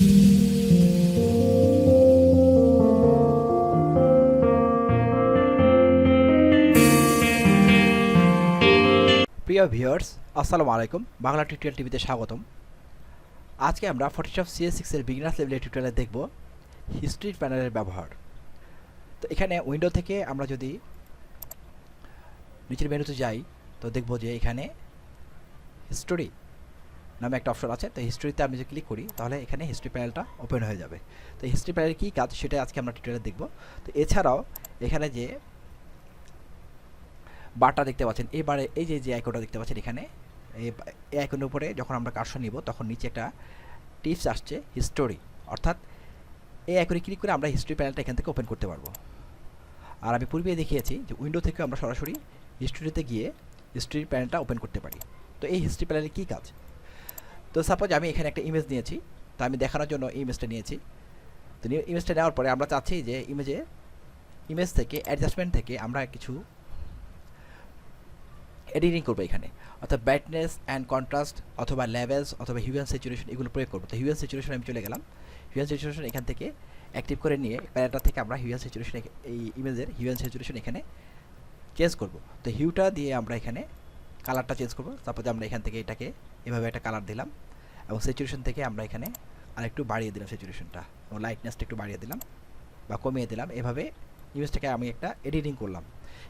প্রিয় ভিউয়ার্স, আসসালামু আলাইকুম। বাংলা টিউটোরিয়াল টিভিতে স্বাগতম। আজকে আমরা ফটোশপ সিএস সিক্সের বিগিনার্স লেভেলের টিউটোরিয়ালে দেখব হিস্ট্রি প্যানেলের ব্যবহার। তো এখানে উইন্ডো থেকে আমরা যদি নিচের মেনুতে যাই, তো দেখব যে এখানে হিস্টোরি নামে একটা অপশন আছে, তো হিস্ট্রিতে আমি যদি ক্লিক করি, তাহলে এখানে হিস্ট্রি প্যানেলটা ওপেন হয়ে যাবে। তো হিস্ট্রি প্যানেলের কী কাজ, সেটা আজকে আমরা টিউটোরিয়ালে দেখব। তো এছাড়াও এখানে যে বারটা দেখতে পাচ্ছেন এবারে এই যে যে আইকনটা দেখতে পাচ্ছেন এখানে, এই এই আইকনের উপরে যখন আমরা কার্সর নিব, তখন নিচে একটা টিপস আসছে হিস্টোরি অর্থাৎ এই আইকনে ক্লিক করে আমরা হিস্ট্রি প্যানেলটা এখান থেকে ওপেন করতে পারব। আর আমি পূর্বে দেখিয়েছি যে উইন্ডো থেকে আমরা সরাসরি হিস্ট্রিতে গিয়ে হিস্ট্রি প্যানেলটা ওপেন করতে পারি। তো এই হিস্ট্রি প্যানেলের কী কাজ? তো সাপোজ আমি এখানে একটা ইমেজ নিয়েছি, তো আমি দেখানোর জন্য ইমেজটা নিয়েছি। তো ইমেজটা নেওয়ার পরে আমরা চাচ্ছি যে ইমেজে ইমেজ থেকে অ্যাডজাস্টমেন্ট থেকে আমরা কিছু এডিটিং করব এখানে। অর্থাৎ ব্রাইটনেস অ্যান্ড কন্ট্রাস্ট অথবা লেভেলস অথবা হিউয়ান স্যাচুরেশন এগুলো প্রয়োগ করব। তো হিউয়ান স্যাচুরেশন আমি চলে গেলাম। হিউয়ান স্যাচুরেশন এখান থেকে অ্যাক্টিভ করে নিয়ে প্যানেলটা থেকে আমরা হিউয়ান স্যাচুরেশন এই ইমেজের হিউয়ান স্যাচুরেশন এখানে চেঞ্জ করব। তো হিউটা দিয়ে আমরা এখানে কালারটা চেঞ্জ করব। তারপরে আমরা এখান থেকে এটাকে এভাবে একটা কালার দিলাম এবং স্যাচুরেশন থেকে আমরা এখানে আরেকটু বাড়িয়ে দিলাম স্যাচুরেশনটা এবং লাইটনেসটা একটু বাড়িয়ে দিলাম বা কমিয়ে দিলাম। এভাবে ইমেজটাকে আমি একটা এডিটিং করলাম।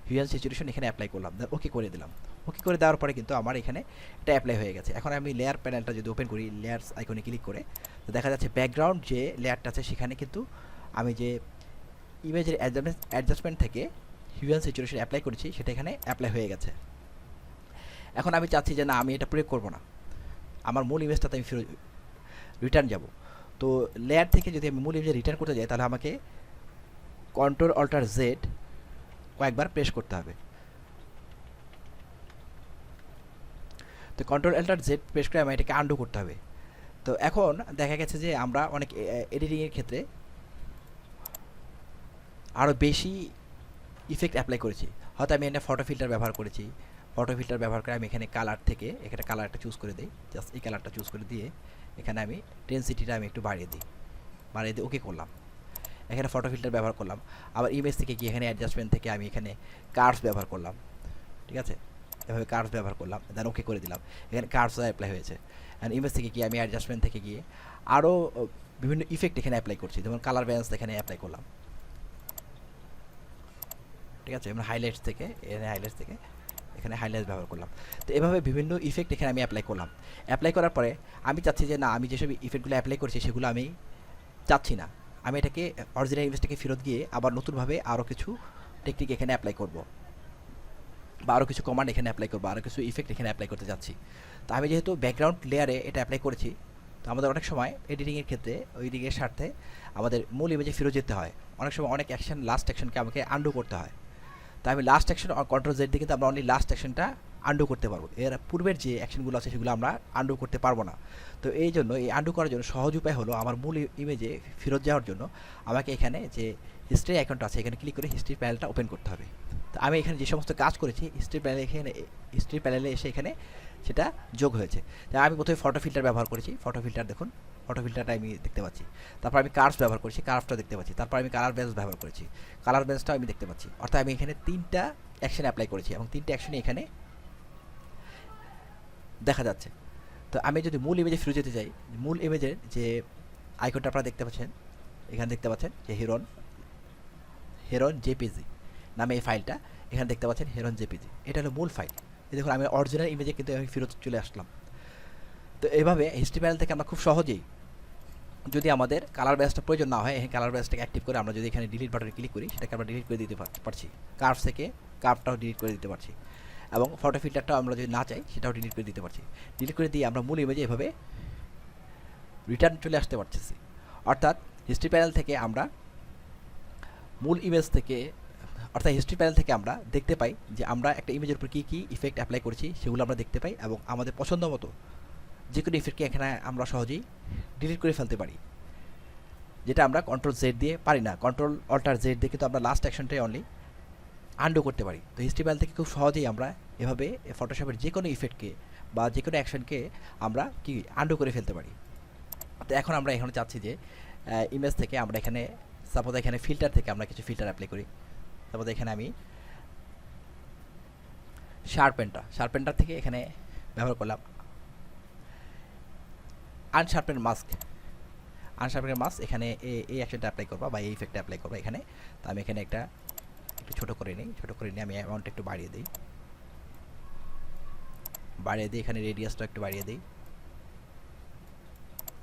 হিউয়ান সিচুয়েশন এখানে অ্যাপ্লাই করলাম। ওকে করে দিলাম। ওকে করে দেওয়ার পরে কিন্তু আমার এখানে এটা অ্যাপ্লাই হয়ে গেছে। এখন আমি লেয়ার প্যানেলটা যদি ওপেন করি লেয়ার্স আইকনে ক্লিক করে, তো দেখা যাচ্ছে ব্যাকগ্রাউন্ড যে লেয়ারটা আছে সেখানে কিন্তু আমি যে ইমেজের অ্যাডজাস্টমেন্ট থেকে হিউয়ান সিচুয়েশন অ্যাপ্লাই করেছি, সেটা এখানে অ্যাপ্লাই হয়ে গেছে। এখন আমি চাচ্ছি যে না, আমি এটা প্রয়োগ করব না। আমার মূল ইমেজটাতে আমি ফেরত রিটার্ন যাব। তো লেয়ার থেকে যদি আমি মূল ইমেজে রিটার্ন করতে যাই, তাহলে আমাকে কন্ট্রোল অল্টার জেড কয়েকবার প্রেস করতে হবে। তো কন্ট্রোল এল্টার জেড প্রেস করে আমি এটাকে আন্ডু করতে হবে। তো এখন দেখা গেছে যে আমরা অনেক এডিটিংয়ের ক্ষেত্রে আরও বেশি ইফেক্ট অ্যাপ্লাই করেছি। হয়তো আমি এটা ফটো ফিল্টার ব্যবহার করেছি। ফটো ফিল্টার ব্যবহার করে আমি এখানে কালার থেকে এখানে কালারটা চুজ করে দিই। জাস্ট এই কালারটা চুজ করে দিয়ে এখানে আমি ডেন্সিটিটা আমি একটু বাড়িয়ে দিই। বাড়িয়ে দিয়ে ওকে করলাম। এখানে ফটো ফিল্টার ব্যবহার করলাম। আবার ইমেজ থেকে গিয়ে এখানে অ্যাডজাস্টমেন্ট থেকে আমি এখানে কার্ভস ব্যবহার করলাম। ঠিক আছে? এভাবে কার্ভস ব্যবহার করলাম। দেন ওকে করে দিলাম। এখানে কার্ভসও অ্যাপ্লাই হয়েছে। অ্যান্ড ইমেজ থেকে গিয়ে আমি অ্যাডজাস্টমেন্ট থেকে গিয়ে আরও বিভিন্ন ইফেক্ট এখানে অ্যাপ্লাই করছি। যেমন কালার ব্যালেন্স এখানে অ্যাপ্লাই করলাম। ঠিক আছে? যেমন হাইলাইটস থেকে, এখানে হাইলাইটস থেকে এখানে হাইলাইটস ব্যবহার করলাম। তো এভাবে বিভিন্ন ইফেক্ট এখানে আমি অ্যাপ্লাই করলাম। অ্যাপ্লাই করার পরে আমি চাচ্ছি যে না, আমি যেসব ইফেক্টগুলো অ্যাপ্লাই করছি সেগুলো আমি চাচ্ছি না। আমি এটাকে অরিজিনাল ইমেজটাকে ফেরত গিয়ে আবার নতুনভাবে আরও কিছু টেকনিক এখানে অ্যাপ্লাই করব। বা আরও কিছু কমান্ড এখানে অ্যাপ্লাই করব আরও কিছু ইফেক্ট এখানে অ্যাপ্লাই করতে যাচ্ছি তো আমি যেহেতু ব্যাকগ্রাউন্ড লেয়ারে এটা অ্যাপ্লাই করেছি, তো আমাদের অনেক সময় এডিটিংয়ের ক্ষেত্রে এডিটিংয়ের স্বার্থে আমাদের মূল ইমেজে ফিরে যেতে হয়। অনেক সময় অনেক অ্যাকশন লাস্ট অ্যাকশনকে আমাকে আন্ডু করতে হয়। তো আমি লাস্ট অ্যাকশন কন্ট্রোল জেড দিয়ে কিন্তু আমরা অনলি লাস্ট অ্যাকশনটা আন্ডু করতে পারব। এর পূর্বের যে অ্যাকশনগুলো আছে সেগুলো আমরা আন্ডু করতে পারব না। তো এই জন্য এই আন্ডু করার জন্য সহজ উপায় হলো আমার মূল ইমেজে ফেরত যাওয়ার জন্য আমাকে এখানে যে হিস্ট্রি অ্যাকাউন্ট আছে এখানে ক্লিক করে হিস্ট্রি প্যানেলটা ওপেন করতে হবে। তো আমি এখানে যে সমস্ত কাজ করেছি হিস্ট্রি প্যানেল এখানে হিস্ট্রি প্যানেলে এসে এখানে সেটা যোগ হয়েছে। তা আমি প্রথমে ফটো ফিল্টার ব্যবহার করেছি। ফটো ফিল্টার দেখুন। ফটো ফিল্টারটা আমি দেখতে পাচ্ছি। তারপর আমি কার্ভস ব্যবহার করেছি কার্ভটা দেখতে পাচ্ছি। তারপর আমি কালার বেঞ্চ ব্যবহার করেছি। কালার বেঞ্চটাও আমি দেখতে পাচ্ছি। অর্থাৎ আমি এখানে তিনটা অ্যাকশন অ্যাপ্লাই করেছি এবং তিনটা অ্যাকশনই এখানে দেখা যাচ্ছে। তো আমি যদি মূল ইমেজে ফিরে যেতে চাই, মূল ইমেজের যে আইকনটা আপনারা দেখতে পাচ্ছেন, এখানে দেখতে পাচ্ছেন যে হিরন হেরন জেপিজি নামে এই ফাইলটা এখানে দেখতে পাচ্ছেন হেরন জেপিজি এটা হলো মূল ফাইল এই দেখুন, আমি অরিজিনাল ইমেজে কিন্তু আমি ফেরত চলে আসলাম। তো এভাবে হিস্ট্রি প্যানেল থেকে আমরা খুব সহজেই যদি আমাদের কালার ব্যাসটা প্রয়োজন না হয় কালার ব্যাসটাকে অ্যাক্টিভ করে আমরা যদি এখানে ডিলিট বাটনে ক্লিক করি, সেটাকে আমরা ডিলিট করে দিতে পারছি। কার্ভ থেকে কার্ভটাও ডিলিট করে দিতে পারছি। এবং ফটো ফিল্টারটাও আমরা যদি না চাই, সেটাও ডিলিট করে দিতে পারছি। ডিলিট করে দিয়ে আমরা মূল ইমেজে এভাবে রিটার্ন চলে আসতে পারতেছি। অর্থাৎ হিস্ট্রি প্যানেল থেকে আমরা মূল ইমেজ থেকে, অর্থাৎ হিস্ট্রি প্যানেল থেকে আমরা দেখতে পাই যে আমরা একটা ইমেজের উপর কী কী ইফেক্ট অ্যাপ্লাই করেছি, সেগুলো আমরা দেখতে পাই এবং আমাদের পছন্দ মতো যে কোনো ইফেক্টকে এখানে আমরা সহজেই ডিলিট করে ফেলতে পারি। যেটা আমরা কন্ট্রোল জেড দিয়ে পারি না। কন্ট্রোল অল্টার জেড দিয়ে কিন্তু আমরা লাস্ট অ্যাকশনটাই অনলি আন্ডু করতে পারি। তো হিস্ট্রি প্যানেল থেকে খুব সহজেই আমরা এভাবে ফটোশপের যে কোনো ইফেক্টকে বা যে কোনো অ্যাকশনকে আমরা কি আন্ডো করে ফেলতে পারি। তো এখন আমরা এখানে চাচ্ছি যে ইমেজ থেকে আমরা এখানে সাপোজ এখানে ফিল্টার থেকে আমরা কিছু ফিল্টার অ্যাপ্লাই করি। সাপোজ এখানে আমি শার্পেনটা শার্পেনটার থেকে এখানে ব্যবহার করলাম। আনশার্পেন মাস্ক আনশার্পেন মাস্ক এখানে এই অ্যাকশনটা অ্যাপ্লাই করবা বা এই ইফেক্টটা অ্যাপ্লাই করবা এখানে। তো আমি এখানে একটা একটু ছোটো করে নিই। ছোটো করে নিয়ে আমি অ্যামাউন্টটা একটু বাড়িয়ে দিই। বাড়িয়ে দিই এখানে রেডিয়াসটা একটু বাড়িয়ে দিই।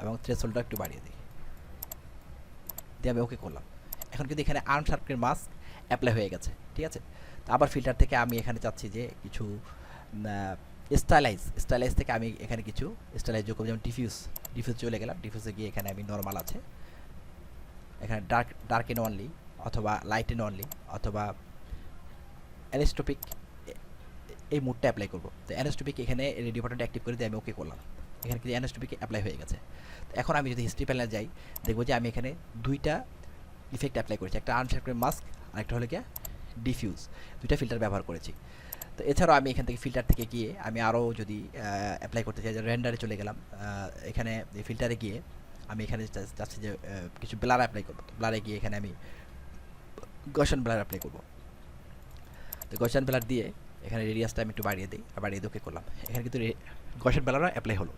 এবং থ্রেশোল্ডটা একটু বাড়িয়ে দিই। দিয়ে আমি ওকে করলাম। এখন কিন্তু এখানে আনশার্পের মাস্ক অ্যাপ্লাই হয়ে গেছে। ঠিক আছে? তো আবার ফিল্টার থেকে আমি এখানে চাচ্ছি যে কিছু স্টাইলাইজ স্টাইলাইজ থেকে আমি এখানে কিছু স্টাইলাইজ যোগ করব, যেমন ডিফিউজ ডিফিউজ চলে গেলাম ডিফিউজে গিয়ে এখানে আমি নর্মাল আছে। এখানে ডার্ক ডার্ক এন অনলি অথবা লাইট এন অনলি অথবা অ্যানেস্টোপিক এই মুডটা অ্যাপ্লাই করব। তো অ্যানেস্টোপিক এখানে রেডিও বাটনটা অ্যাক্টিভ করে দিয়ে আমি ওকে করলাম। এখানে কিন্তু অ্যানেস্টোপিক অ্যাপ্লাই হয়ে গেছে। তো এখন আমি যদি হিস্ট্রি প্যানেলে যাই দেখব যে আমি এখানে দুইটা ইফেক্ট অ্যাপ্লাই করেছি। একটা আনশার্পের মাস্ক আর একটা হলো গিয়ে ডিফিউজ দুইটা ফিল্টার ব্যবহার করেছি। তো এছাড়াও আমি এখান থেকে ফিল্টার থেকে গিয়ে আমি আরও যদি অ্যাপ্লাই করতে চাই রেন্ডারে চলে গেলাম এখানে ফিল্টারে গিয়ে আমি এখানে চাচ্ছি যে কিছু ব্লার অ্যাপ্লাই করব। ব্লারে গিয়ে এখানে আমি গশন ব্লার অ্যাপ্লাই করব। তো গশন ব্লার দিয়ে এখানে রেডিয়াসটা আমি একটু বাড়িয়ে দিই, আর বাড়িয়ে দোকে করলাম। এখানে কিন্তু গশন ব্লারও অ্যাপ্লাই হলো।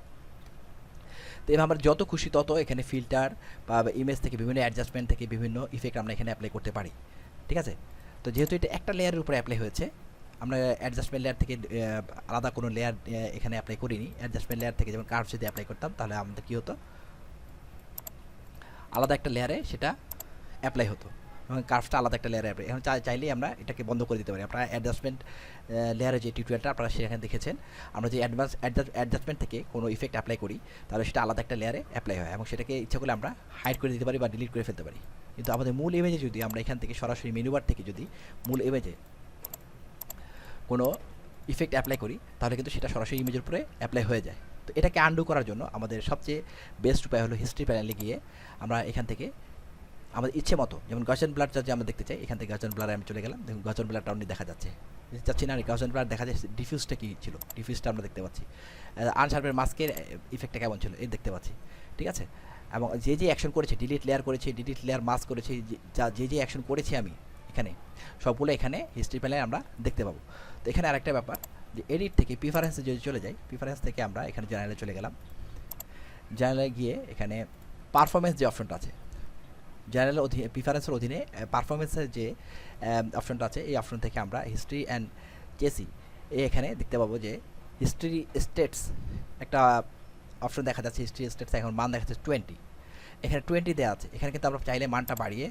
তো এভাবে আমরা যত খুশি তত এখানে ফিল্টার বা ইমেজ থেকে বিভিন্ন অ্যাডজাস্টমেন্ট থেকে বিভিন্ন ইফেক্ট আমরা এখানে অ্যাপ্লাই করতে পারি। ঠিক আছে? তো যেহেতু এটা একটা লেয়ারের উপরে অ্যাপ্লাই হয়েছে আমরা অ্যাডজাস্টমেন্ট লেয়ার থেকে আলাদা কোনো লেয়ার এখানে অ্যাপ্লাই করিনি। অ্যাডজাস্টমেন্ট লেয়ার থেকে যেমন কার্ভ যদি অ্যাপ্লাই করতাম, তাহলে আমাদের কী হতো? আলাদা একটা লেয়ারে সেটা অ্যাপ্লাই হতো। এবং কার্ভটা আলাদা একটা লেয়ারে অ্যাপ্লাই এখন চাই- চাইলেই আমরা এটাকে বন্ধ করে দিতে পারি। আপনারা অ্যাডজাস্টমেন্ট লেয়ারে যে টিউটোরিয়ালটা আপনারা সেখানে দেখেছেন, আমরা যে অ্যাডভান্স অ্যাডজাস্টমেন্ট থেকে কোনো ইফেক্ট অ্যাপ্লাই করি, তাহলে সেটা আলাদা একটা লেয়ারে অ্যাপ্লাই হয়। এবং সেটাকে ইচ্ছা করলে আমরা হাইড করে দিতে পারি বা ডিলিট করে ফেলতে পারি। কিন্তু আমাদের মূল ইমেজে যদি আমরা এখান থেকে সরাসরি মেনুবার থেকে যদি মূল ইমেজে কোনো ইফেক্ট অ্যাপ্লাই করি, তাহলে কিন্তু সেটা সরাসরি ইমেজের উপরে অ্যাপ্লাই হয়ে যায়। তো এটাকে আন্ডু করার জন্য আমাদের সবচেয়ে বেস্ট উপায় হলো হিস্ট্রি প্যানেলে গিয়ে আমরা এখান থেকে আমাদের ইচ্ছে মতো, যেমন গাজন ব্লাডটা যে আমরা দেখতে চাই, এখান থেকে গাজন ব্লারে আমি চলে গেলাম। দেখুন গাজন ব্লাডটা অন্য দেখা যাচ্ছে। যাচ্ছি না গাজন ব্লাড দেখা যাচ্ছে ডিফিউজটা কী ছিল? ডিফিউজটা আমরা দেখতে পাচ্ছি। আনশার্পের মাস্কের ইফেক্টটা কেমন ছিল? এই দেখতে পাচ্ছি। ঠিক আছে? এবং যে যে অ্যাকশন করেছে ডিলিট লেয়ার করেছে ডিলিট লেয়ার মাস্ক করেছে, যে- যা, যে অ্যাকশন করেছি আমি এখানে, সবগুলো এখানে হিস্ট্রি প্যানেলে আমরা দেখতে পাবো। এখানে আরেকটা ব্যাপার, যে এডিট থেকে প্রিফারেন্সে যদি চলে যাই প্রিফারেন্স থেকে আমরা এখানে জেনারেলে চলে গেলাম। জেনারেলে গিয়ে এখানে পারফরমেন্স যে অপশনটা আছে জেনারেল অধীনে প্রিফারেন্সের অধীনে পারফরমেন্সের যে অপশনটা আছে, এই অপশন থেকে আমরা হিস্ট্রি অ্যান্ড এই এখানে দেখতে পাবো যে হিস্ট্রি স্টেটস একটা অপশন দেখা যাচ্ছে হিস্ট্রি স্টেটস এখন মান দেখা যাচ্ছে টোয়েন্টি এখানে টোয়েন্টি দেওয়া আছে, এখানে কিন্তু আমরা চাইলে মানটা বাড়িয়ে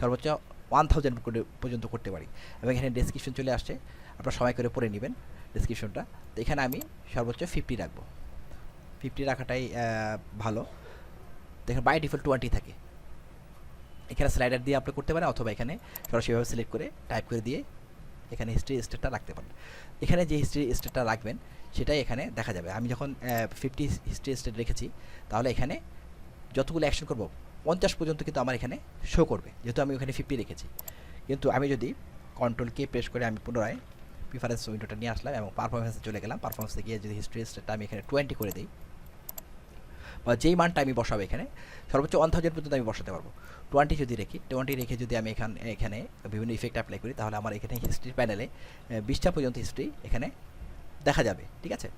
সর্বোচ্চ ওয়ান থাউজেন্ড পর্যন্ত করতে পারি। এবং এখানে ডেসক্রিপশন চলে আসছে আপনারা সময় করে পড়ে নেবেন ডেসক্রিপশনটা তো এখানে আমি সর্বোচ্চ ফিফটি রাখব। ফিফটি রাখাটাই ভালো। দেখেন বাই ডিফল্ট টোয়েন্টি থাকে। এখানে স্লাইডার দিয়ে আপনি করতে পারেন অথবা এখানে সরাসরিভাবে সিলেক্ট করে টাইপ করে দিয়ে এখানে হিস্ট্রি স্টেটটা রাখতে পারেন। এখানে যে হিস্ট্রি স্টেটটা রাখবেন, সেটাই এখানে দেখা যাবে। আমি যখন ফিফটি হিস্ট্রি স্টেট রেখেছি, তাহলে এখানে যতগুলো অ্যাকশন করব, পঞ্চাশ পর্যন্ত কিন্তু আমার এখানে শো করবে, যেহেতু আমি ওখানে ফিফটি রেখেছি। কিন্তু আমি যদি কন্ট্রোল কে প্রেস করে আমি পুনরায় প্রিফারেন্স উইন্ডোটা নিয়ে আসলাম এবং পারফরমেন্সে চলে গেলাম। পারফরমেন্সে গিয়ে যদি হিস্ট্রি স্টেটটা আমি এখানে টোয়েন্টি করে দিই, বা যেই মানটা আমি বসাবো এখানে, সর্বোচ্চ ওয়ান থাউজেন্ড পর্যন্ত আমি বসাতে পারব। টোয়েন্টি যদি রেখি টোয়েন্টি রেখে যদি আমি এখানে এখানে বিভিন্ন ইফেক্ট অ্যাপ্লাই করি, তাহলে আমার এখানে হিস্ট্রি প্যানেলে বিশটা পর্যন্ত হিস্ট্রি এখানে দেখা যাবে, ঠিক আছে?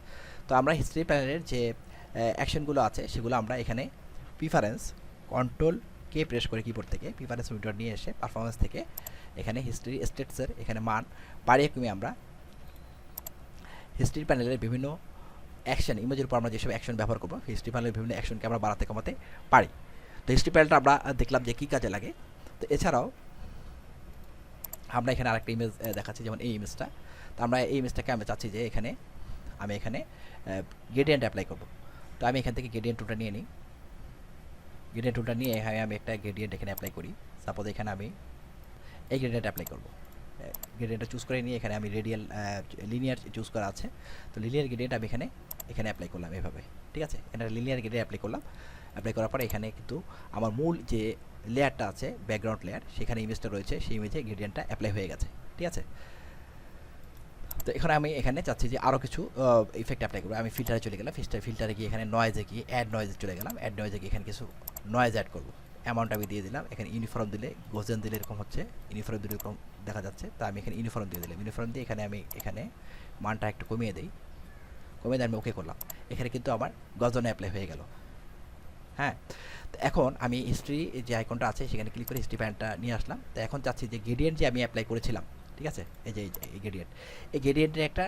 তো আমরা হিস্ট্রি প্যানেলের যে অ্যাকশনগুলো আছে, সেগুলো আমরা এখানে প্রিফারেন্স কন্ট্রোল কে প্রেস করে কিবোর্ড থেকে? প্রিফারেন্স উইন্ডো নিয়ে এসে পারফরমেন্স থেকে এখানে হিস্ট্রি স্টেটসের এখানে মান বাড়িয়ে কমিয়ে আমরা হিস্ট্রি প্যানেলের বিভিন্ন অ্যাকশন ইমেজের উপর আমরা যেসব অ্যাকশন ব্যবহার করব হিস্ট্রি প্যানেলের বিভিন্ন অ্যাকশনকে আমরা বাড়াতে কমাতে পারি। তো হিস্ট্রি প্যানেলটা আমরা দেখলাম যে কী কাজে লাগে। তো এছাড়াও আমরা এখানে আরেকটা ইমেজ দেখাচ্ছি, যেমন এই ইমেজটা তো আমরা এই ইমেজটাকে আমি চাচ্ছি যে এখানে, আমি এখানে গ্রেডিয়েন্ট অ্যাপ্লাই করব। তো আমি এখান থেকে গ্রেডিয়েন্ট টুটা নিয়ে নিই। গ্রেডিয়েন্ট টুলটা নিয়ে এখানে আমি একটা গ্রেডিয়েন্ট এখানে অ্যাপ্লাই করি। সাপোজ এখানে আমি এই গ্রেডিয়েন্ট অ্যাপ্লাই করব। গ্রেডিয়েন্টটা চুজ করে নিয়ে এখানে আমি রেডিয়াল লিনিয়ার চুজ করা আছে। তো লিনিয়ার গ্রেডিয়েন্ট আমি এখানে এখানে অ্যাপ্লাই করলাম এভাবে, ঠিক আছে? এটা লিনিয়ার গ্রেডিয়েন্ট অ্যাপ্লাই করলাম। অ্যাপ্লাই করার পরে এখানে কিন্তু আমার মূল যে লেয়ারটা আছে ব্যাকগ্রাউন্ড লেয়ার সেখানে ইমেজটা রয়েছে, সেই ইমেজে গ্রেডিয়েন্টটা অ্যাপ্লাই হয়ে গেছে, ঠিক আছে? তো এখানে আমি এখানে চাচ্ছি যে আরও কিছু ইফেক্ট অ্যাপ্লাই করব। আমি ফিল্টারে চলে গেলাম ফিল্টার ফিল্টারে গিয়ে এখানে নয়েজে গিয়ে অ্যাড নয়েজে চলে গেলাম। অ্যাড নয়েজে গিয়ে এখানে কিছু নয়েজ অ্যাড করব। অ্যামাউন্ট আমি দিয়ে দিলাম। এখানে ইউনিফর্ম দিলে গোজেন দিলে এরকম হচ্ছে ইউনিফর্ম দিলে এরকম দেখা যাচ্ছে। তা আমি এখানে ইউনিফর্ম দিয়ে দিলাম। ইউনিফর্ম দিয়ে এখানে আমি এখানে মানটা একটু কমিয়ে দিই। কমিয়ে দিয়ে আমি ওকে করলাম। এখানে কিন্তু আমার গজনে অ্যাপ্লাই হয়ে গেল। হ্যাঁ? তো এখন আমি হিস্ট্রি যে আইকনটা আছে, সেখানে ক্লিক করে হিস্ট্রি প্যান্টটা নিয়ে আসলাম। তো এখন চাচ্ছি যে গেডিয়েন্ট যে আমি অ্যাপ্লাই করেছিলাম ঠিক আছে? এই যে এই যে, এই গেডিয়েন্টের একটা,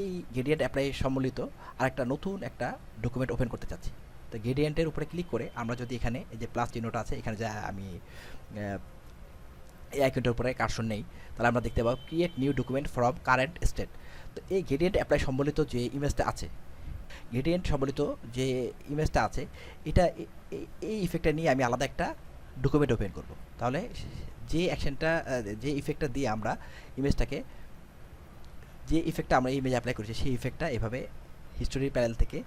এই গেডিয়েন্ট অ্যাপ্লাই সম্বলিত আর একটা নতুন একটা ডকুমেন্ট ওপেন করতে চাচ্ছি। তো গেডিয়েন্টের উপরে ক্লিক করে আমরা যদি এখানে এই যে প্লাস চিহ্নটা আছে, এখানে যা আমি এই আইকনটার উপরে কার্সন নেই, তাহলে আমরা দেখতে পাবো create new document from current state তো এই গেডিয়েন্ট অ্যাপ্লাই সম্বলিত যে ইমেজটা আছে গ্রেডিয়েন্ট সম্বলিত যে ইমেজটা আছে, এটা এই ইফেক্টটা নিয়ে আমি আলাদা একটা ডকুমেন্ট ওপেন করব। তাহলে যে অ্যাকশনটা যে ইফেক্টটা দিয়ে আমরা ইমেজটাকে যে ইফেক্টটা আমরা ইমেজ অ্যাপ্লাই করেছি, সেই ইফেক্টটা এভাবে হিস্টোরি প্যানেল থেকে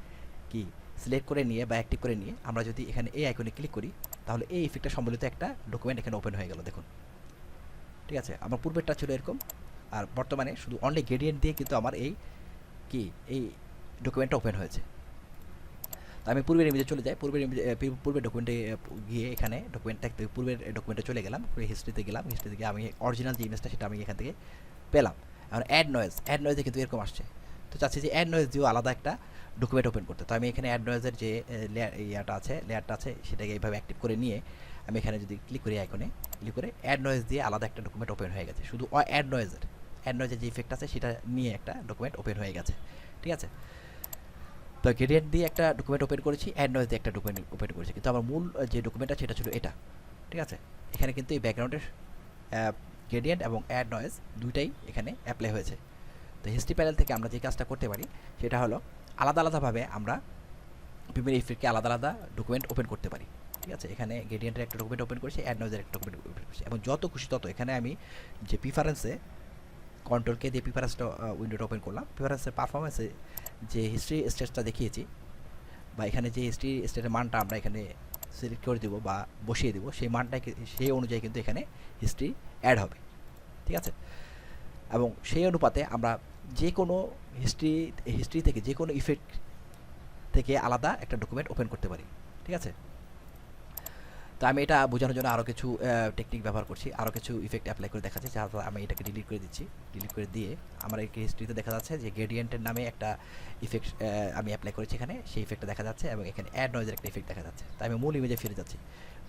কি সিলেক্ট করে নিয়ে বা অ্যাক্টিভ করে নিয়ে আমরা যদি এখানে এই আইকনে ক্লিক করি, তাহলে এই ইফেক্টটা সম্বলিত একটা ডকুমেন্ট এখানে ওপেন হয়ে গেল, দেখুন। ঠিক আছে? আমার পূর্বেরটা ছিল এরকম, আর বর্তমানে শুধু অনলি গ্রেডিয়েন্ট দিয়ে কিন্তু আমার এই কি, এই ডকুমেন্টটা ওপেন হয়েছে। আমি পূর্বের ইমেজে চলে যাই। পূর্বের পূর্বের ডকুমেন্টে গিয়ে এখানে ডকুমেন্টটা পূর্বের ডকুমেন্টে চলে গেলাম হিস্ট্রিতে গেলাম। হিস্ট্রিতে গিয়ে আমি অরিজিনাল যে ইমেজটা সেটা আমি এখান থেকে পেলাম। এখন অ্যাড নয়েজ অ্যাড নয়েজে কিন্তু এরকম আসছে। তো চাচ্ছি যে অ্যাড নয়েজ দিয়েও আলাদা একটা ডকুমেন্ট ওপেন করতে। তো আমি এখানে অ্যাড নয়েজের যে লেয়ার ইয়াটা আছে লেয়ারটা আছে, সেটাকে এইভাবে অ্যাক্টিভ করে নিয়ে আমি এখানে যদি ক্লিক করি আইকনে ক্লিক করে অ্যাড নয়েজ দিয়ে আলাদা একটা ডকুমেন্ট ওপেন হয়ে গেছে। শুধু অ্যাড নয়েজের অ্যাড নয়েজের যে ইফেক্ট আছে, সেটা নিয়ে একটা ডকুমেন্ট ওপেন হয়ে গেছে। ঠিক আছে? তো গ্রেডিয়েন্ট দিয়ে একটা ডকুমেন্ট ওপেন করেছি অ্যাড নয়েজ দিয়ে একটা ডকুমেন্ট ওপেন করেছি। কিন্তু আমার মূল যে ডকুমেন্টটা সেটা ছিল এটা। ঠিক আছে? এখানে কিন্তু এই ব্যাকগ্রাউন্ডের গ্রেডিয়েন্ট এবং অ্যাড নয়েজ দুইটাই এখানে অ্যাপ্লাই হয়েছে। তো হিস্ট্রি প্যানেল থেকে আমরা যে কাজটা করতে পারি, সেটা হলো আলাদা আলাদাভাবে আমরা বিভিন্ন ইফেক্টকে আলাদা আলাদা ডকুমেন্ট ওপেন করতে পারি। ঠিক আছে? এখানে গ্রেডিয়েন্টের একটা ডকুমেন্ট ওপেন করেছি অ্যাড নয়েজের একটা ডকুমেন্ট ওপেন করেছি। এবং যত খুশি তত, এখানে আমি যে প্রিফারেন্সে কন্ট্রোলকে দিয়ে প্রিফারেন্সটা উইন্ডোটা ওপেন করলাম প্রিফারেন্সের পারফরমেন্সে যে হিস্ট্রি স্টেটসটা দেখিয়েছি বা এখানে যে হিস্ট্রি স্টেটের মানটা আমরা এখানে সিলেক্ট করে দেবো বা বসিয়ে দেবো, সেই মানটা সেই অনুযায়ী কিন্তু এখানে হিস্ট্রি অ্যাড হবে। ঠিক আছে? এবং সেই অনুপাতে আমরা যে কোনো হিস্ট্রি হিস্ট্রি থেকে যে কোনো ইফেক্ট থেকে আলাদা একটা ডকুমেন্ট ওপেন করতে পারি। ঠিক আছে? তো আমি এটা বোঝানোর জন্য আরও কিছু টেকনিক ব্যবহার করছি আরও কিছু ইফেক্ট অ্যাপ্লাই করে দেখাচ্ছি, যার ফলে আমি এটাকে ডিলিট করে দিচ্ছি। ডিলিট করে দিয়ে আমার এই হিস্ট্রিতে দেখা যাচ্ছে যে গ্রেডিয়েন্টের নামে একটা ইফেক্ট আমি অ্যাপ্লাই করেছি এখানে, সেই ইফেক্টটা দেখা যাচ্ছে এবং এখানে অ্যাড নয়েজের একটা ইফেক্ট দেখা যাচ্ছে। তাই আমি মূল ইমেজে ফিরে যাচ্ছি।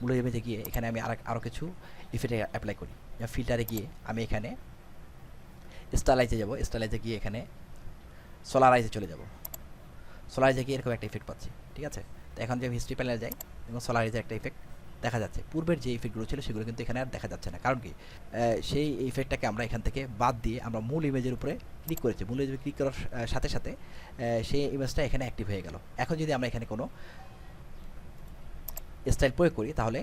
মূল ইমেজে গিয়ে এখানে আমি আর আরও কিছু ইফেক্ট অ্যাপ্লাই করি। ফিল্টারে গিয়ে আমি এখানে স্টালাইজে যাব স্টালাইজে গিয়ে এখানে সোলারাইজে চলে যাব। সোলারাইজে গিয়ে এরকম একটা ইফেক্ট পাচ্ছি, ঠিক আছে? তো এখন যে হিস্ট্রি প্যানেলে যাই এবং সোলারাইজে একটা ইফেক্ট দেখা যাচ্ছে। পূর্বের যে ইফেক্টগুলো ছিল সেগুলো কিন্তু এখানে আর দেখা যাচ্ছে না। কারণ কি? সেই ইফেক্টটাকে আমরা এখান থেকে বাদ দিয়ে আমরা মূল ইমেজের উপরে ক্লিক করেছি। মূল ইমেজে ক্লিক করার সাথে সাথে সেই ইমেজটা এখানে অ্যাক্টিভ হয়ে গেল। এখন যদি আমরা এখানে কোনো স্টাইল প্রয়োগ করি, তাহলে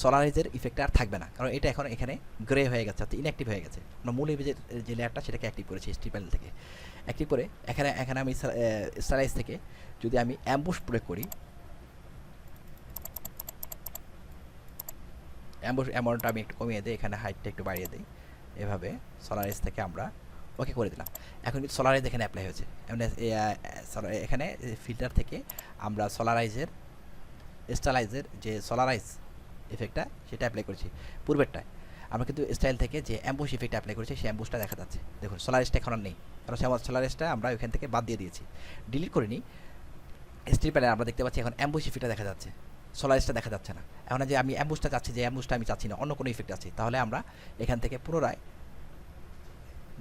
সোলারাইজের ইফেক্ট আর থাকবে না। কারণ এটা এখন এখানে গ্রে হয়ে গেছে, অর্থাৎ ইনঅ্যাক্টিভ হয়ে গেছে। আমরা মূল ইমেজের যে লেয়ারটা সেটাকে অ্যাক্টিভ করেছি হিস্ট্রি প্যানেল থেকে। অ্যাক্টিভ করে এখানে এখানে আমি স্টাইলাইজ থেকে যদি আমি অ্যাম্বুশ প্রয়োগ করি অ্যামাউন্টটা আমি একটু কমিয়ে দিই, এখানে হাইটটা একটু বাড়িয়ে দিই। এভাবে সোলারাইজ থেকে আমরা ওকে করে দিলাম। এখন কিন্তু সোলারাইজ এখানে অ্যাপ্লাই হয়েছে। এখানে ফিল্টার থেকে আমরা সোলারাইজের স্টাইলাইজের যে সোলারাইজ ইফেক্টটা সেটা অ্যাপ্লাই করেছি। পূর্বেরটায় আমরা কিন্তু স্টাইল থেকে যে অ্যাম্বুস ইফেক্ট অ্যাপ্লাই করেছি, সেই অ্যাম্বুসটা দেখা যাচ্ছে। দেখুন সোলারাইজটা এখন আর নেই। কারণ সে সোলারাইজটা আমরা ওইখান থেকে বাদ দিয়ে দিয়েছি। ডিলিট করে নিই স্টিল আমরা দেখতে পাচ্ছি এখন অ্যাম্বুশ ইফেক্টটা দেখা যাচ্ছে। সোলারিসটা দেখা যাচ্ছে না। এখন যে আমি অ্যাম্বুসটা চাচ্ছি, যে অ্যাম্বুসটা আমি চাচ্ছি না, অন্য কোনো ইফেক্ট আছে, তাহলে আমরা এখান থেকে পুনরায়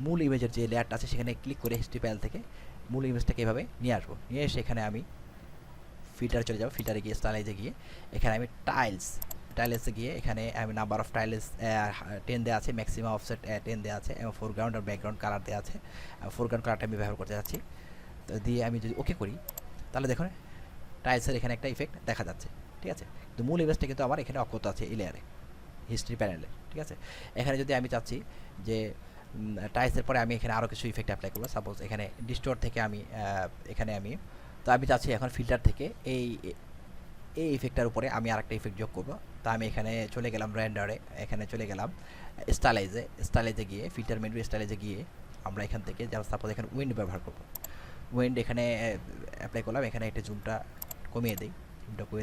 মূল ইমেজের যে লেয়ারটা আছে, সেখানে ক্লিক করে হিস্ট্রি প্যানেল থেকে মূল ইমেজটাকে এভাবে নিয়ে আসব। নিয়ে এসে এখানে আমি ফিল্টারে চলে যাব। ফিল্টারে গিয়ে স্টাইলাইজে গিয়ে এখানে আমি টাইলস টাইলসে গিয়ে এখানে আমি নাম্বার অফ টাইলস টেন দেওয়া আছে ম্যাক্সিমাম অফসেট টেন দেওয়া আছে, এবং ফোরগ্রাউন্ড আর ব্যাকগ্রাউন্ড কালার দেওয়া আছে। ফোরগ্রাউন্ড কালারটা আমি ব্যবহার করতে যাচ্ছি। তো দিয়ে আমি যদি ওকে করি, তাহলে দেখুন টাইলসের এখানে একটা ইফেক্ট দেখা যাচ্ছে। ঠিক আছে? কিন্তু মূল ইমেজটা কিন্তু আমার এখানে অক্ষত আছে এই লেয়ারে হিস্ট্রি প্যানেলে ঠিক আছে? এখানে যদি আমি চাচ্ছি যে টাইলসের পরে আমি এখানে আরও কিছু ইফেক্ট অ্যাপ্লাই করব সাপোজ এখানে ডিস্টোর থেকে আমি এখানে আমি, তো আমি চাচ্ছি এখন ফিল্টার থেকে এই এই ইফেক্টটার উপরে আমি আরেকটা ইফেক্ট যোগ করব। তো আমি এখানে চলে গেলাম র্যান্ডারে এখানে চলে গেলাম স্টাইলাইজে স্টাইলাইজে গিয়ে ফিল্টার মেনু স্টাইলাইজে গিয়ে আমরা এখান থেকে যেমন সাপোজ এখানে উইন্ড ব্যবহার করব। উইন্ড এখানে অ্যাপ্লাই করলাম, এখানে একটা জুমটা কমিয়ে দিই।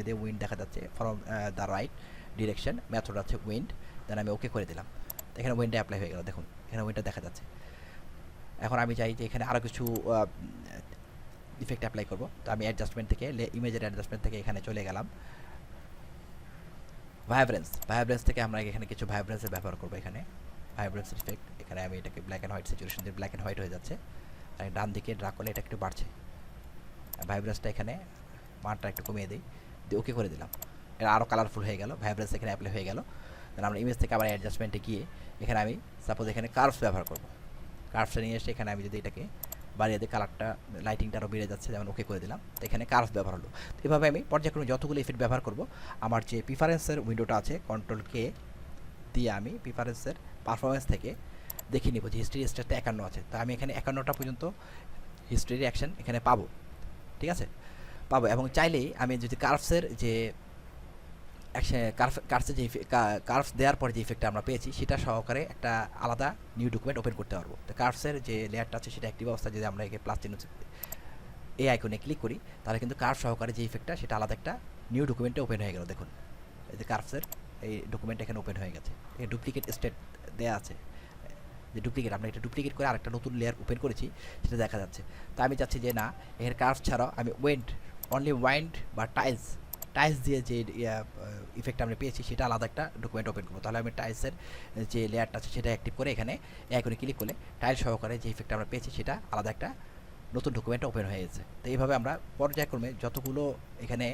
দিয়ে উইন্ড দেখা যাচ্ছে from the right direction method আছে উইন্ড দেন আমি ওকে করে দিলাম। এখানে উইন্ডে অ্যাপ্লাই হয়ে গেল, দেখুন, এখানে উইন্ডটা দেখা যাচ্ছে। এখন আমি চাই যে এখানে আরও কিছু ইফেক্ট অ্যাপ্লাই করব। তো আমি অ্যাডজাস্টমেন্ট থেকে ইমেজের অ্যাডজাস্টমেন্ট থেকে এখানে চলে গেলাম। ভাইব্রেন্স ভাইব্রেন্স থেকে আমরা এখানে কিছু ভাইব্রেন্সের ব্যবহার করব এখানে। ভাইব্রেন্স ইফেক্ট এখানে আমি এটাকে ব্ল্যাক অ্যান্ড হোয়াইট সিচুয়েশন দিয়ে ব্ল্যাক অ্যান্ড হোয়াইট হয়ে যাচ্ছে। আর ডান দিকে ড্রা করলে এটা একটু বাড়ছে। ভাইব্রেন্সটা এখানে মানটা একটু কমিয়ে দিই, দিয়ে ওকে করে দিলাম। এটা আরও কালারফুল হয়ে গেল ভাইব্রেন্স এখানে অ্যাপ্লাই হয়ে গেল। দেন আমরা ইমেজ থেকে আবার অ্যাডজাস্টমেন্টে গিয়ে এখানে আমি সাপোজ এখানে কার্ভস ব্যবহার করব। কার্ভসটা নিয়ে এসে এখানে আমি যদি এটাকে বাড়িয়ে দিই কালারটা লাইটিংটা আরও বেড়ে যাচ্ছে, যেমন ওকে করে দিলাম, তো এখানে কার্ভস ব্যবহার হলো। তো এভাবে আমি পর্যায়ক্রমে যতগুলো ইফেক্ট ব্যবহার করব, আমার যে প্রিফারেন্সের উইন্ডোটা আছে কন্ট্রোল কে দিয়ে আমি প্রিফারেন্সের পারফরমেন্স থেকে দেখে নিব যে হিস্ট্রি স্টেটটা একান্ন আছে। তো আমি এখানে একান্নটা পর্যন্ত হিস্ট্রির অ্যাকশন এখানে পাবো। ঠিক আছে? পাবো। এবং চাইলেই আমি যদি কার্ভসের যে কার্ভ কার্ভসের যে কার্ভস দেওয়ার পরে যে ইফেক্টটা আমরা পেয়েছি, সেটা সহকারে একটা আলাদা নিউ ডকুমেন্ট ওপেন করতে পারব। তো কার্ভসের যে লেয়ারটা আছে, সেটা অ্যাক্টিভ অবস্থা যদি আমরা একে প্লাস চিহ্ন এই আইকনে ক্লিক করি, তাহলে কিন্তু কার্ভ সহকারে যে ইফেক্টটা সেটা আলাদা একটা নিউ ডকুমেন্টে ওপেন হয়ে গেল। দেখুন, এই যে কার্ভসের এই ডকুমেন্ট এখানে ওপেন হয়ে গেছে। এই ডুপ্লিকেট স্টেট দেওয়া আছে। যে ডুপ্লিকেট আমরা এটা ডুপ্লিকেট করে আরেকটা নতুন লেয়ার ওপেন করেছি, সেটা দেখা যাচ্ছে। তো আমি চাচ্ছি যে না এখানে কার্ভ ছাড়াও আমি ওয়েন্ড অনলি ওয়াইন্ড বা টাইলস টাইলস দিয়ে যে ইফেক্ট আমরা পেয়েছি সেটা আলাদা একটা ডকুমেন্ট ওপেন করব। তাহলে আমি টাইলসের যে লেয়ারটা আছে সেটা অ্যাক্টিভ করে এখানে এক করে ক্লিক করলে টাইল সহকারে যে ইফেক্ট আমরা পেয়েছি সেটা আলাদা একটা নতুন ডকুমেন্ট ওপেন হয়ে গেছে। তো এইভাবে আমরা পর্যায়ক্রমে যতগুলো এখানে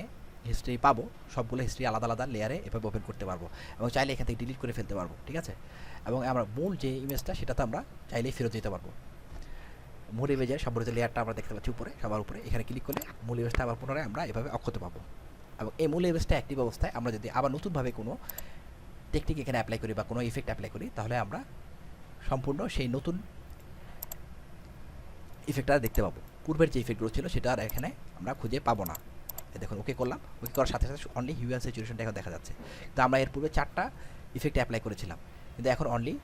হিস্ট্রি পাবো, সবগুলো হিস্ট্রি আলাদা আলাদা লেয়ারে এভাবে ওপেন করতে পারব এবং চাইলে এখান থেকে ডিলিট করে ফেলতে পারব, ঠিক আছে? এবং আমরা মূল যে ইমেজটা সেটাতে আমরা চাইলেই ফেরত দিতে পারব। মূল ইমেজের সম্পর্কিত লেয়ারটা আমরা দেখতে পাচ্ছি উপরে, সবার উপরে, এখানে ক্লিক করলে মূল ইমেজটা আবার পুনরায় আমরা এভাবে অক্ষত পাবো। এবং এই মূল ইমেজটা অ্যাক্টিভ অবস্থায় আমরা যদি আবার নতুনভাবে কোনো টেকনিক এখানে অ্যাপ্লাই করি বা কোনো ইফেক্ট অ্যাপ্লাই করি, তাহলে আমরা সম্পূর্ণ সেই নতুন ইফেক্টটা দেখতে পাবো। পূর্বের যে ইফেক্টগুলো ছিল সেটা আর এখানে আমরা খুঁজে পাবো না। দেখুন ওকে করলাম। ওকে করার সাথে সাথে অনলি হিউম্যান সিচুয়েশনটা এখন দেখা যাচ্ছে। তো আমরা এর পূর্বে চারটা ইফেক্ট অ্যাপ্লাই করেছিলাম। কিন্তু এখন অনলি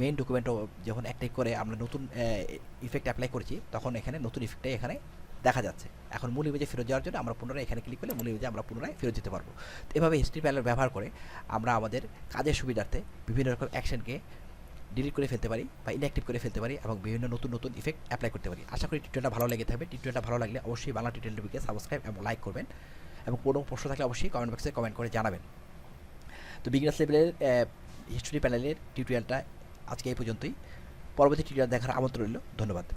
মেইন ডকুমেন্টও যখন অ্যাক্টিভ করে আমরা নতুন ইফেক্ট অ্যাপ্লাই করেছি, তখন এখানে নতুন ইফেক্টটাই এখানে দেখা যাচ্ছে। এখন মূল ইমেজে ফেরত যাওয়ার জন্য আমরা পুনরায় এখানে ক্লিক করলে মূল ইমেজে আমরা পুনরায় ফেরত যেতে পারব। তো এভাবে হিস্ট্রি প্যানেল ব্যবহার করে আমরা আমাদের কাজের সুবিধার্থে বিভিন্ন রকম অ্যাকশনকে ডিলিট করে ফেলতে পারি বা ইনঅ্যাক্টিভ করে ফেলতে পারি এবং বিভিন্ন নতুন নতুন ইফেক্ট অ্যাপ্লাই করতে পারি। আশা করি টিউটোরিয়ালটা ভালো লেগে থাকবে। টিউটোরিয়ালটা ভালো লাগলে অবশ্যই বাংলা টিউটোরিয়াল টিভিকে সাবস্ক্রাইব এবং লাইক করবেন এবং কোনো প্রশ্ন থাকলে অবশ্যই কমেন্ট বক্সে কমেন্ট করে জানাবেন। তো বিগনার্স লেভেলের হিস্ট্রি প্যানেলের টিউটোরিয়ালটা আজকে এই পর্যন্তই। পরবর্তী টিউটোরিয়াল দেখার আমন্ত্রণ রইল। ধন্যবাদ।